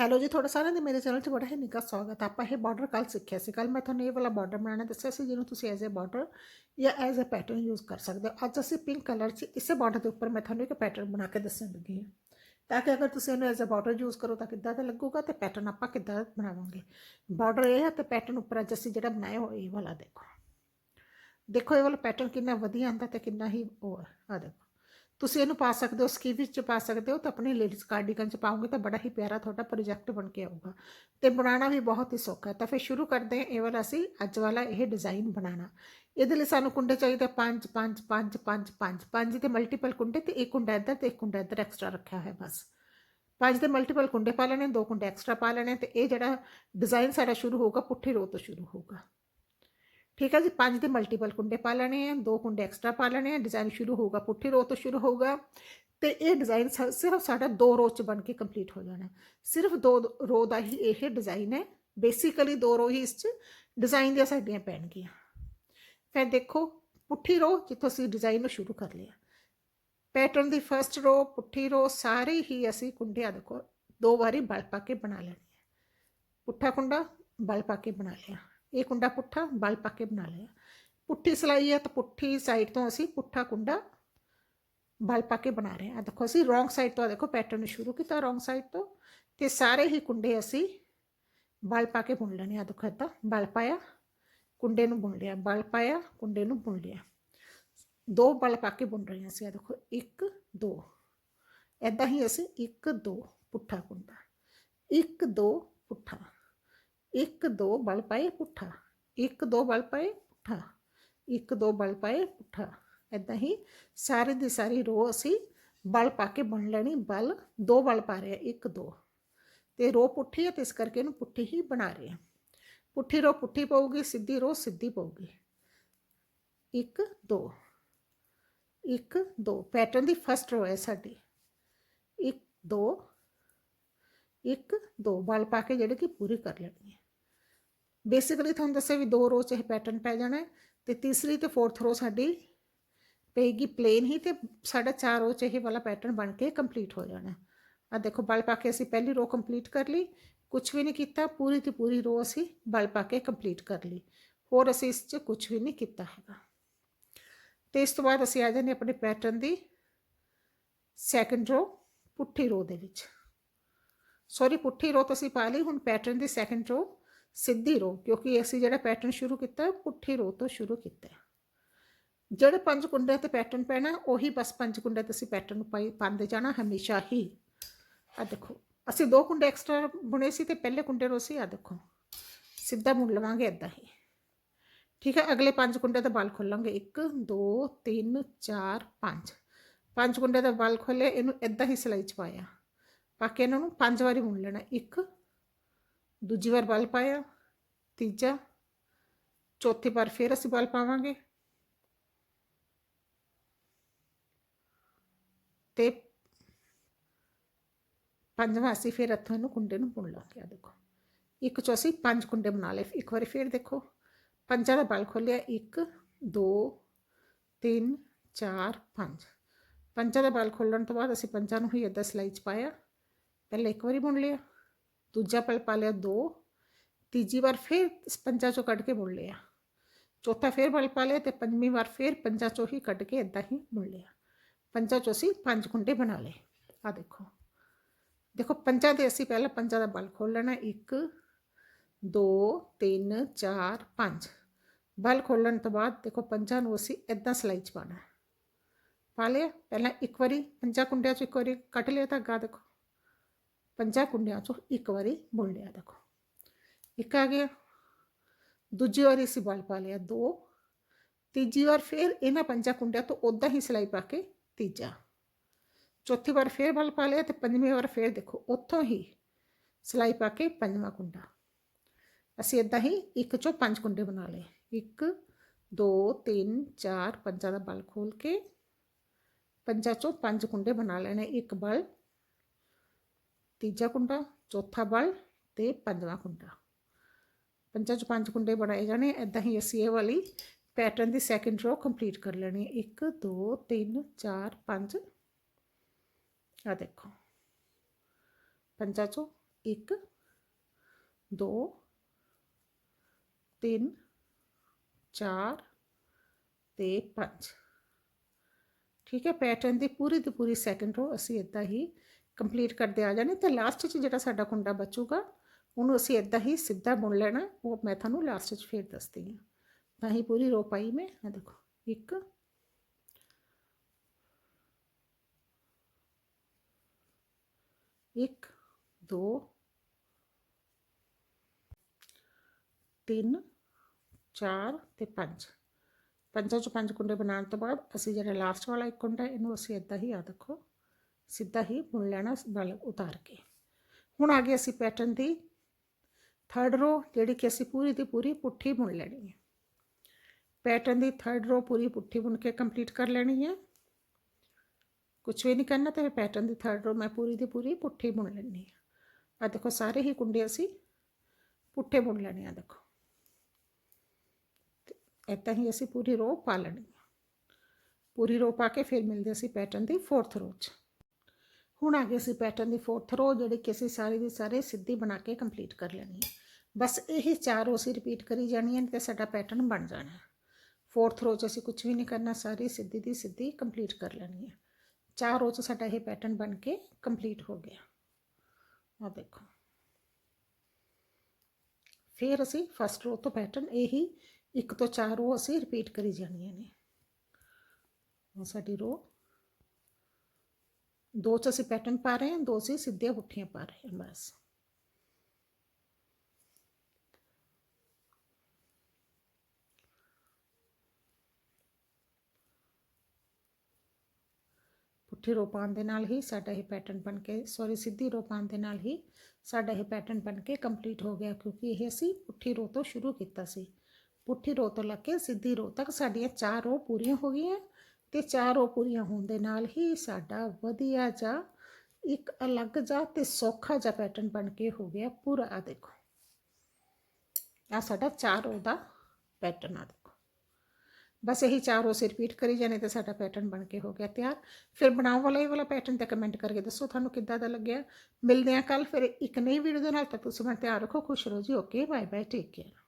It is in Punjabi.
ਹੈਲੋ ਜੀ ਤੁਹਾਡਾ ਸਾਰਿਆਂ ਦੇ ਮੇਰੇ ਚੈਨਲ 'ਚ ਬੜਾ ਹੀ ਨਿੱਘਾ ਸਵਾਗਤ ਆਪਾਂ ਇਹ ਬਾਰਡਰ ਕੱਲ ਸਿੱਖਿਆ ਸੀ ਕੱਲ ਮੈਂ ਤੁਹਾਨੂੰ ਇਹ ਵਾਲਾ ਬਾਰਡਰ ਬਣਾਉਣਾ ਦੱਸਿਆ ਸੀ ਜਿਹਨੂੰ ਤੁਸੀਂ ਐਜ਼ ਅ ਬਾਰਡਰ ਜਾਂ ਐਜ਼ ਅ ਪੈਟਰਨ ਯੂਜ਼ ਕਰ ਸਕਦੇ ਹੋ ਅੱਜ ਅਸੀਂ ਪਿੰਕ ਕਲਰ 'ਚ ਇਸੇ ਬਾਰਡਰ ਦੇ ਉੱਪਰ ਮੈਂ ਤੁਹਾਨੂੰ ਇੱਕ ਪੈਟਰਨ ਬਣਾ ਕੇ ਦੱਸਣ ਲੱਗੀ ਹਾਂ ਤਾਂ ਕਿ ਅਗਰ ਤੁਸੀਂ ਇਹਨੂੰ ਐਜ਼ ਅ ਬਾਰਡਰ ਯੂਜ਼ ਕਰੋ ਤਾਂ ਕਿੱਦਾਂ ਦਾ ਲੱਗੂਗਾ ਤੇ ਪੈਟਰਨ ਆਪਾਂ ਕਿੱਦਾਂ ਬਣਾਵਾਂਗੇ ਬਾਰਡਰ ਇਹ ਹੈ ਤੇ ਪੈਟਰਨ ਉੱਪਰ ਅੱਜ ਅਸੀਂ ਜਿਹੜਾ ਬਣਾਇਆ ਉਹ ਇਹ ਵਾਲਾ ਦੇਖੋ ਦੇਖੋ ਇਹ ਵਾਲਾ ਪੈਟਰਨ ਕਿੰਨਾ ਵਧੀਆ ਆਂਦਾ ਤੇ ਕਿੰਨਾ ਹੀ ਉਹ ਹੈ ਆ ਦੇਖੋ ਤੁਸੀਂ ਇਹਨੂੰ ਪਾ ਸਕਦੇ ਹੋ ਸਕੀ ਵਿੱਚ ਪਾ ਸਕਦੇ ਹੋ, ਤਾਂ ਆਪਣੇ ਲੇਡੀਜ਼ ਕਾਰਡੀਗਨ ਚ ਪਾਉਂਗੇ ਤਾਂ ਬੜਾ ਹੀ ਪਿਆਰਾ ਤੁਹਾਡਾ ਪ੍ਰੋਜੈਕਟ ਬਣ ਕੇ ਆਊਗਾ। ਤੇ ਬਣਾਉਣਾ ਵੀ ਬਹੁਤ ਹੀ ਸੌਖਾ ਹੈ। ਤਾਂ ਫਿਰ ਸ਼ੁਰੂ ਕਰਦੇ ਹਾਂ, ਇਹ ਵਾਲਾ ਅਸੀਂ ਅੱਜ ਵਾਲਾ ਇਹ ਡਿਜ਼ਾਈਨ ਬਣਾਉਣਾ। ਇਹਦੇ ਲਈ ਸਾਨੂੰ ਕੁੰਡੇ ਚਾਹੀਦੇ 5 5 5 5 5 5 ਦੇ ਮਲਟੀਪਲ ਕੁੰਡੇ ਤੇ ਇੱਕ ਕੁੰਡਾ ਇੱਧਰ ਤੇ ਇੱਕ ਕੁੰਡਾ ਇੱਧਰ ਐਕਸਟਰਾ ਰੱਖਿਆ ਹੋਇਆ ਬਸ। ਪੰਜ ਦੇ ਮਲਟੀਪਲ ਕੁੰਡੇ ਪਾ ਲੈਣੇ, ਦੋ ਕੁੰਡੇ ਐਕਸਟਰਾ ਪਾ ਲੈਣੇ ਤੇ ਇਹ ਜਿਹੜਾ ਡਿਜ਼ਾਈਨ ਸਾਡਾ ਸ਼ੁਰੂ ਹੋਊਗਾ, ਪੁੱਠੀ ਰੋ ਤੋਂ ਸ਼ੁਰੂ ਹੋਊਗਾ। ਠੀਕ ਹੈ ਜੀ, ਪੰਜ ਦੇ ਮਲਟੀਪਲ ਕੁੰਡੇ ਪਾ ਲੈਣੇ ਆ, ਦੋ ਕੁੰਡੇ ਐਕਸਟਰਾ ਪਾ ਲੈਣੇ ਆ ਡਿਜ਼ਾਈਨ ਸ਼ੁਰੂ ਹੋਊਗਾ, ਪੁੱਠੀ ਰੋ ਤੋਂ ਸ਼ੁਰੂ ਹੋਊਗਾ ਤੇ ਇਹ ਡਿਜ਼ਾਈਨ ਸਿਰਫ ਸਾਡਾ ਦੋ ਰੋ ਚ ਬਣ ਕੇ ਕੰਪਲੀਟ ਹੋ ਜਾਣਾ। ਸਿਰਫ ਦੋ ਰੋ ਦਾ ਹੀ ਇਹ ਡਿਜ਼ਾਈਨ ਹੈ ਬੇਸਿਕਲੀ ਦੋ ਰੋ ਹੀ ਇਸ ਚ ਡਿਜ਼ਾਈਨ ਦੀਆਂ ਸਾਡੀਆਂ ਪੈਣਗੀਆਂ। ਫਿਰ ਦੇਖੋ, ਪੁੱਠੀ ਰੋ ਜਿੱਥੋਂ ਅਸੀਂ ਡਿਜ਼ਾਈਨ ਨੂੰ ਸ਼ੁਰੂ ਕਰ ਲਿਆ। ਪੈਟਰਨ ਦੀ ਫਰਸਟ ਰੋ ਪੁੱਠੀ ਰੋ ਸਾਰੇ ਹੀ ਅਸੀਂ ਕੁੰਡਿਆਂ ਦੇਖੋ, ਦੋ ਵਾਰੀ ਬਲ ਪਾ ਕੇ ਬਣਾ ਲੈਣੀ ਹੈ ਪੁੱਠਾ ਕੁੰਡਾ, ਬਲ ਪਾ ਕੇ ਬਣਾ ਲਿਆ। ਇਹ ਕੁੰਡਾ ਪੁੱਠਾ, ਬਲ ਪਾ ਕੇ ਬਣਾ ਲਿਆ। ਪੁੱਠੀ ਸਲਾਈ ਹੈ ਤਾਂ ਪੁੱਠੀ ਸਾਈਡ ਤੋਂ ਅਸੀਂ ਪੁੱਠਾ ਕੁੰਡਾ ਬਲ ਪਾ ਕੇ ਬਣਾ ਰਹੇ ਹਾਂ। ਦੇਖੋ ਅਸੀਂ ਰੋਂਗ ਸਾਈਡ ਤੋਂ ਦੇਖੋ ਪੈਟਰਨ ਸ਼ੁਰੂ ਕੀਤਾ ਰੋਂਗ ਸਾਈਡ ਤੋਂ ਤੇ ਸਾਰੇ ਹੀ ਕੁੰਡੇ ਅਸੀਂ ਬਲ ਪਾ ਕੇ ਬੁਣ ਲੈਣੇ ਆ। ਦੇਖੋ ਇੱਦਾਂ ਬਲ ਪਾਇਆ, ਕੁੰਡੇ ਨੂੰ ਬੁਣ ਲਿਆ, ਬਲ ਪਾਇਆ, ਕੁੰਡੇ ਨੂੰ ਬੁਣ ਲਿਆ। ਦੋ ਬਲ ਪਾ ਕੇ ਬੁਣ ਰਹੇ ਹਾਂ ਅਸੀਂ। ਆ ਦੇਖੋ 1 2 ਐਦਾਂ ਹੀ ਅਸੀਂ 1 2 ਪੁੱਠਾ ਕੁੰਡਾ 1 2 ਪੁੱਠਾ। 1 2 ਬਲ ਪਾਏ ਪੁੱਠਾ 1 2 ਬਲ ਪਾਏ ਪੁੱਠਾ 1 2 ਬਲ ਪਾਏ ਪੁੱਠਾ। ਐਦਾਂ ਹੀ ਸਾਰੇ ਦੀ ਸਾਰੀ ਰੋ ਅਸੀਂ ਬਲ ਪਾ ਕੇ ਬਣ ਲੈਣੀ, ਬਲ ਦੋ ਬਲ ਪਾ ਰਹੇ ਆ 1 2 ਤੇ ਰੋ ਪੁੱਠੀ ਹੈ ਤੇ ਇਸ ਕਰਕੇ ਇਹਨੂੰ ਪੁੱਠੀ ਹੀ ਬਣਾ ਰਹੇ ਹਾਂ ਪੁੱਠੀ ਰੋ ਪੁੱਠੀ ਪਊਗੀ, ਸਿੱਧੀ ਰੋ ਸਿੱਧੀ ਪਊਗੀ। 1 2 1 2 ਪੈਟਰਨ ਦੀ ਫਸਟ ਰੋ ਹੈ ਸਾਡੀ। 1 2 1 2 ਬਲ ਪਾ ਕੇ ਜਿਹੜੇ ਕਿ ਪੂਰੀ ਕਰ ਲੈਣੀ ਹੈ। ਬੇਸਿਕਲੀ ਤੁਹਾਨੂੰ ਦੱਸਿਆ ਵੀ ਦੋ ਰੋਜ਼ ਚ ਇਹ ਪੈਟਰਨ ਪੈ ਜਾਣਾ ਹੈ ਤੇ ਤੀਸਰੀ ਤੇ ਫੋਰਥ ਰੋ ਸਾਡੀ ਪਏਗੀ ਪਲੇਨ ਹੀ ਤੇ ਸਾਡਾ ਚਾਰ ਰੋ ਚ ਇਹ ਵਾਲਾ ਪੈਟਰਨ ਬਣ ਕੇ ਕੰਪਲੀਟ ਹੋ ਜਾਣਾ ਆ ਦੇਖੋ, ਬਲ ਪਾ ਕੇ ਅਸੀਂ ਪਹਿਲੀ ਰੋ ਕੰਪਲੀਟ ਕਰ ਲਈ ਕੁਝ ਵੀ ਨਹੀਂ ਕੀਤਾ, ਪੂਰੀ ਦੀ ਪੂਰੀ ਰੋ ਅਸੀਂ ਬਲ ਪਾ ਕੇ ਕੰਪਲੀਟ ਕਰ ਲਈ। ਹੋਰ ਅਸੀਂ ਇਸ 'ਚ ਕੁਝ ਵੀ ਨਹੀਂ ਕੀਤਾ ਹੈਗਾ। ਤੇ ਇਸ ਤੋਂ ਬਾਅਦ ਅਸੀਂ ਆ ਜਾਂਦੇ ਆਪਣੇ ਪੈਟਰਨ ਦੀ ਸੈਕੰਡ ਰੋ ਪੁੱਠੀ ਰੋ ਦੇ ਵਿੱਚ। ਸੌਰੀ ਪੁੱਠੀ ਰੋ ਤਾਂ ਅਸੀਂ ਪਾ ਲਈ, ਹੁਣ ਪੈਟਰਨ ਦੀ ਸੈਕੰਡ ਰੋ ਸਿੱਧੀ ਰੋ, ਕਿਉਂਕਿ ਅਸੀਂ ਜਿਹੜਾ ਪੈਟਰਨ ਸ਼ੁਰੂ ਕੀਤਾ ਹੈ ਪੁੱਠੀ ਰੋ ਤੋਂ ਸ਼ੁਰੂ ਕੀਤਾ ਹੈ। ਜਿਹੜੇ ਪੰਜ ਕੁੰਡੇ ਤੇ ਪੈਟਰਨ ਪੈਣਾ ਉਹੀ ਬਸ ਪੰਜ ਕੁੰਡੇ ਤੇ ਅਸੀਂ ਪੈਟਰਨ ਪਾਈ, ਪਾਉਂਦੇ ਜਾਣਾ ਹਮੇਸ਼ਾ ਹੀ। ਆ ਦੇਖੋ, ਅਸੀਂ ਦੋ ਕੁੰਡੇ ਐਕਸਟਰਾ ਬੁਣੇ ਸੀ ਤੇ ਪਹਿਲੇ ਕੁੰਡੇ ਨੂੰ ਅਸੀਂ ਆ ਦੇਖੋ। ਸਿੱਧਾ ਮੁੜ ਲਵਾਂਗੇ ਇਦਾਂ ਹੀ। ਠੀਕ ਹੈ, ਅਗਲੇ ਪੰਜ ਕੁੰਡੇ ਦਾ ਬਲ ਖੋਲਾਂਗੇ। 1 2 3 4 5 ਪੰਜ ਕੁੰਡੇ ਦਾ ਬਲ ਖੋਲੇ ਇਹਨੂੰ ਇਦਾਂ ਹੀ ਸਲਾਈ ਚ ਪਾਇਆ। ਬਾਕੀ ਇਹਨਾਂ ਨੂੰ ਪੰਜ ਵਾਰੀ ਮੁੜ ਲੈਣਾ। ਇੱਕ ਦੂਜੀ ਵਾਰ ਬਲ ਪਾਇਆ, ਤੀਜਾ, ਚੌਥੀ ਵਾਰ ਫਿਰ ਅਸੀਂ ਬਲ ਪਾਵਾਂਗੇ। ਤੇ ਪੰਜਵਾਂ ਅਸੀਂ ਫਿਰ ਇੱਥੋਂ ਇਹਨੂੰ ਕੁੰਡੇ ਨੂੰ ਬੁਣ ਲਾਂਗੇ ਆ ਦੇਖੋ। ਇੱਕ ਚੋਂ ਅਸੀਂ ਪੰਜ ਕੁੰਡੇ ਬਣਾ ਲਏ, ਇੱਕ ਵਾਰੀ ਫਿਰ ਦੇਖੋ। ਪੰਜਾਂ ਦਾ ਬਲ ਖੋਲਿਆ 1 2 3 4 5 ਪੰਜਾਂ ਦਾ ਬਲ ਖੋਲਣ ਤੋਂ ਬਾਅਦ ਅਸੀਂ ਪੰਜਾਂ ਨੂੰ ਹੀ ਅੱਧਾ ਸਲਾਈ 'ਚ ਪਾਇਆ। ਪਹਿਲਾਂ ਇੱਕ ਵਾਰੀ ਬੁਣ ਲਿਆ। ਦੂਜਾ ਪਲ ਪਾ ਲਿਆ 2 ਤੀਜੀ ਵਾਰ ਫਿਰ ਪੰਜਾਂ ਚੋਂ ਕੱਢ ਕੇ ਮੁੜ ਲਿਆ। ਚੌਥਾ ਫਿਰ ਬਲ ਪਾ ਲਿਆ ਤੇ ਪੰਜਵੀਂ ਵਾਰ ਫਿਰ ਪੰਜਾਂ ਚੋਂ ਹੀ ਕੱਢ ਕੇ ਇੱਦਾਂ ਹੀ ਮੁੜ ਲਿਆ। ਪੰਜਾਂ ਚੋਂ ਅਸੀਂ ਪੰਜ ਕੁੰਡੇ ਬਣਾ ਲਏ। ਆ ਦੇਖੋ। ਦੇਖੋ, ਪੰਜਾਂ ਦੇ ਅਸੀਂ ਪਹਿਲਾਂ ਪੰਜਾਂ ਦਾ ਬਲ ਖੋਲ ਲੈਣਾ। 1 2 3 4 5 ਬਲ ਖੋਲਣ ਤੋਂ ਬਾਅਦ ਦੇਖੋ, ਪੰਜਾਂ ਨੂੰ ਅਸੀਂ ਇਦਾਂ ਸਲਾਈ ਚ ਪਾਣਾ ਪਾ ਲਿਆ। ਪਹਿਲਾਂ ਇੱਕ ਵਾਰੀ ਪੰਜਾਂ ਕੁੰਡਿਆਂ ਚੋਂ ਇੱਕ ਵਾਰੀ ਕੱਟ ਲਿਆ ਧਾਗਾ, ਦੇਖੋ। ਪੰਜਾਂ ਕੁੰਡਿਆਂ ਚੋਂ ਇੱਕ ਵਾਰੀ ਬੁਣ ਲਿਆ ਦੇਖੋ। ਇੱਕ ਆ ਗਿਆ, ਦੂਜੀ ਵਾਰੀ ਅਸੀਂ ਬਲ ਪਾ ਲਿਆ ਦੋ, ਤੀਜੀ ਵਾਰ ਫਿਰ ਇਹਨਾਂ ਪੰਜਾਂ ਕੁੰਡਿਆਂ ਤੋਂ ਉਦਾਂ ਹੀ ਸਿਲਾਈ ਪਾ ਕੇ ਤੀਜਾ। ਚੌਥੀ ਵਾਰ ਫਿਰ ਬਲ ਪਾ ਲਿਆ ਤੇ ਪੰਜਵੀਂ ਵਾਰ ਫਿਰ ਦੇਖੋ ਉੱਥੋਂ ਹੀ ਸਿਲਾਈ ਪਾ ਕੇ ਪੰਜਵਾਂ ਕੁੰਡਾ। ਅਸੀਂ ਇਦਾਂ ਹੀ ਇੱਕ ਚੋਂ ਪੰਜ ਕੁੰਡੇ ਬਣਾ ਲਏ। 1 2 3 4 ਪੰਜਾਂ ਦਾ ਬਲ ਖੋਲ ਕੇ ਪੰਜਾਂ ਚੋਂ ਪੰਜ ਕੁੰਡੇ ਬਣਾ ਲੈਣੇ। ਇੱਕ ਬਲ ਤੀਜਾ ਕੁੰਡਾ, ਚੌਥਾ ਬਲ ਤੇ ਪੰਜਵਾਂ ਕੁੰਡਾ। ਪੰਜਾਂ ਚੋਂ ਪੰਜ ਕੁੰਡੇ ਬਣਾਏ ਜਾਣੇ ਇਦਾਂ ਹੀ ਅਸੀਂ ਇਹ ਵਾਲੀ ਪੈਟਰਨ ਦੀ ਸੈਕੰਡ ਰੋ ਕੰਪਲੀਟ ਕਰ ਲੈਣੀ ਹੈ। 1 2 3 4 5 ਆ ਦੇਖੋ। ਪੰਜਾਂ ਚੋਂ ਇੱਕ, ਦੋ, ਤਿੰਨ, ਚਾਰ ਤੇ ਪੰਜ। ਠੀਕ ਹੈ ਪੈਟਰਨ ਦੀ ਪੂਰੀ ਦੀ ਪੂਰੀ ਸੈਕੰਡ ਰੋ ਅਸੀਂ ਇਦਾਂ ਹੀ ਕੰਪਲੀਟ ਕਰਦੇ ਆ ਜਾਣੇ, ਤੇ ਲਾਸਟ 'ਚ ਜਿਹੜਾ ਸਾਡਾ ਕੁੰਡਾ ਬਚੂਗਾ, ਉਹਨੂੰ ਅਸੀਂ ਇਦਾਂ ਹੀ ਸਿੱਧਾ ਬੁਣ ਲੈਣਾ, ਉਹ ਮੈਂ ਤੁਹਾਨੂੰ ਲਾਸਟ 'ਚ ਫੇਰ ਦੱਸਦੀ ਹਾਂ। ਤਾਂ ਹੀ ਪੂਰੀ ਰੋ ਪਾਈ ਮੈਂ ਆ ਦੇਖੋ, ਇੱਕ। ਇੱਕ, ਦੋ, ਤਿੰਨ, ਚਾਰ ਤੇ ਪੰਜ। ਪੰਜਾਂ ਚੋਂ ਪੰਜ ਕੁੰਡੇ ਬਣਾਉਣ ਤੋਂ ਬਾਅਦ ਅਸੀਂ ਜਿਹੜਾ ਲਾਸਟ ਵਾਲਾ ਇੱਕ ਕੁੰਡਾ ਇਹਨੂੰ ਅਸੀਂ ਇਦਾਂ ਹੀ ਆ ਦੇਖੋ ਸਿੱਧਾ ਹੀ ਬੁਣ ਲੈਣਾ ਬਲ ਉਤਾਰ ਕੇ। ਹੁਣ ਆ ਗਏ ਅਸੀਂ ਪੈਟਰਨ ਦੀ ਥਰਡ ਰੋ ਜਿਹੜੀ ਕਿ ਅਸੀਂ ਪੂਰੀ ਦੀ ਪੂਰੀ ਪੁੱਠੀ ਬੁਣ ਲੈਣੀ ਹੈ। ਪੈਟਰਨ ਦੀ ਥਰਡ ਰੋ ਪੂਰੀ ਪੁੱਠੀ ਬੁਣ ਕੇ ਕੰਪਲੀਟ ਕਰ ਲੈਣੀ ਹੈ। ਕੁਝ ਵੀ ਨਹੀਂ ਕਰਨਾ ਤੇ ਪੈਟਰਨ ਦੀ ਥਰਡ ਰੋ ਮੈਂ ਪੂਰੀ ਦੀ ਪੂਰੀ ਪੁੱਠੀ ਬੁਣ ਲੈਣੀ ਹੈ। ਆ ਦੇਖੋ, ਸਾਰੇ ਹੀ ਕੁੰਡੇ ਅਸੀਂ ਪੁੱਠੇ ਬੁਣ ਲੈਣੇ ਆ, ਦੇਖੋ। ਇਦਾਂ ਹੀ ਅਸੀਂ ਪੂਰੀ ਰੋ ਪਾ ਲੈਣੀ ਹੈ। ਪੂਰੀ ਰੋ ਪਾ ਕੇ ਫਿਰ ਮਿਲਦੇ ਅਸੀਂ ਪੈਟਰਨ ਦੀ ਫੋਰਥ ਰੋ 'ਚ। ਹੁਣ ਆ ਗਏ ਅਸੀਂ ਪੈਟਰਨ ਦੀ ਫੋਰਥ ਰੋ ਜਿਹੜੀ ਕਿ ਅਸੀਂ ਸਾਰੀ ਦੀ ਸਾਰੇ ਸਿੱਧੀ ਬਣਾ ਕੇ ਕੰਪਲੀਟ ਕਰ ਲੈਣੀ ਹੈ। ਬਸ ਇਹੀ ਚਾਰ ਰੋ ਅਸੀਂ ਰਿਪੀਟ ਕਰੀ ਜਾਣੀ ਹੈ ਤੇ ਸਾਡਾ ਪੈਟਰਨ ਬਣ ਜਾਣਾ ਫੋਰਥ ਰੋ 'ਚ ਅਸੀਂ ਕੁਝ ਵੀ ਨਹੀਂ ਕਰਨਾ, ਸਾਰੀ ਸਿੱਧੀ ਦੀ ਸਿੱਧੀ ਕੰਪਲੀਟ ਕਰ ਲੈਣੀ ਹੈ। ਚਾਰ ਰੋ 'ਚ ਸਾਡਾ ਇਹ ਪੈਟਰਨ ਬਣ ਕੇ ਕੰਪਲੀਟ ਹੋ ਗਿਆ। ਆ ਦੇਖੋ। ਫਿਰ ਅਸੀਂ ਫਸਟ ਰੋ ਤੋਂ ਪੈਟਰਨ ਇਹੀ ਇੱਕ ਤੋਂ ਚਾਰ ਰੋ ਅਸੀਂ ਰਿਪੀਟ ਕਰੀ ਜਾਣੀਆਂ ਨੇ। ਉਹ ਸਾਡੀ ਰੋ ਦੋ ਚ ਅਸੀਂ ਪੈਟਰਨ ਪਾ ਰਹੇ ਹਾਂ ਦੋ ਅਸੀਂ ਸਿੱਧੀਆਂ ਪੁੱਠੀਆਂ ਪਾ ਰਹੇ ਹਾਂ ਬਸ ਪੁੱਠੀ ਰੋ ਪਾਉਣ ਦੇ ਨਾਲ ਹੀ ਸਾਡਾ ਇਹ ਪੈਟਰਨ ਬਣ ਕੇ ਸੌਰੀ ਸਿੱਧੀ ਰੋ ਪਾਉਣ ਦੇ ਨਾਲ ਹੀ ਸਾਡਾ ਇਹ ਪੈਟਰਨ ਬਣ ਕੇ ਕੰਪਲੀਟ ਹੋ ਗਿਆ ਕਿਉਂਕਿ ਇਹ ਅਸੀਂ ਪੁੱਠੀ ਰੋ ਤੋਂ ਸ਼ੁਰੂ ਕੀਤਾ ਸੀ ਪੁੱਠੀ ਰੋ ਤੋਂ ਲੱਗ ਕੇ ਸਿੱਧੀ ਰੋ ਤੱਕ ਸਾਡੀਆਂ ਚਾਰ ਰੋ ਪੂਰੀਆਂ ਹੋ ਗਈਆਂ ਤੇ ਚਾਰ ਰੋ ਪੂਰੀਆਂ ਹੋਣ ਦੇ ਨਾਲ ਹੀ ਸਾਡਾ ਵਧੀਆ ਜਾ ਇੱਕ ਅਲੱਗ ਜਾ ਤੇ ਸੌਖਾ ਜਾ ਪੈਟਰਨ ਬਣ ਕੇ ਹੋ ਗਿਆ ਪੂਰਾ। ਆ ਦੇਖੋ। ਆ ਸਾਡਾ ਚਾਰ ਰੋ ਦਾ ਪੈਟਰਨ ਆ ਦੇਖੋ। ਬਸ ਇਹੀ ਚਾਰ ਰੋ ਸੇ ਰਿਪੀਟ ਕਰੀ ਜਾਣੇ ਤੇ ਸਾਡਾ ਪੈਟਰਨ ਬਣ ਕੇ ਹੋ ਗਿਆ ਤਿਆਰ। ਫਿਰ ਬਣਾਉ ਵਾਲਾ ਇਹ ਵਾਲਾ ਪੈਟਰਨ ਤੇ ਕਮੈਂਟ ਕਰਕੇ ਦੱਸੋ ਤੁਹਾਨੂੰ ਕਿੱਦਾਂ ਦਾ ਲੱਗਿਆ। ਮਿਲਦੇ ਆ ਕੱਲ ਫਿਰ ਇੱਕ ਨਈ ਵੀਡੀਓ ਦੇ ਨਾਲ ਤੱਕ ਤੁਸੀਂ ਮੈਂ ਤਿਆਰ ਰੱਖੋ, ਖੁਸ਼ ਰਹੋ ਜੀ। Okay bye bye take care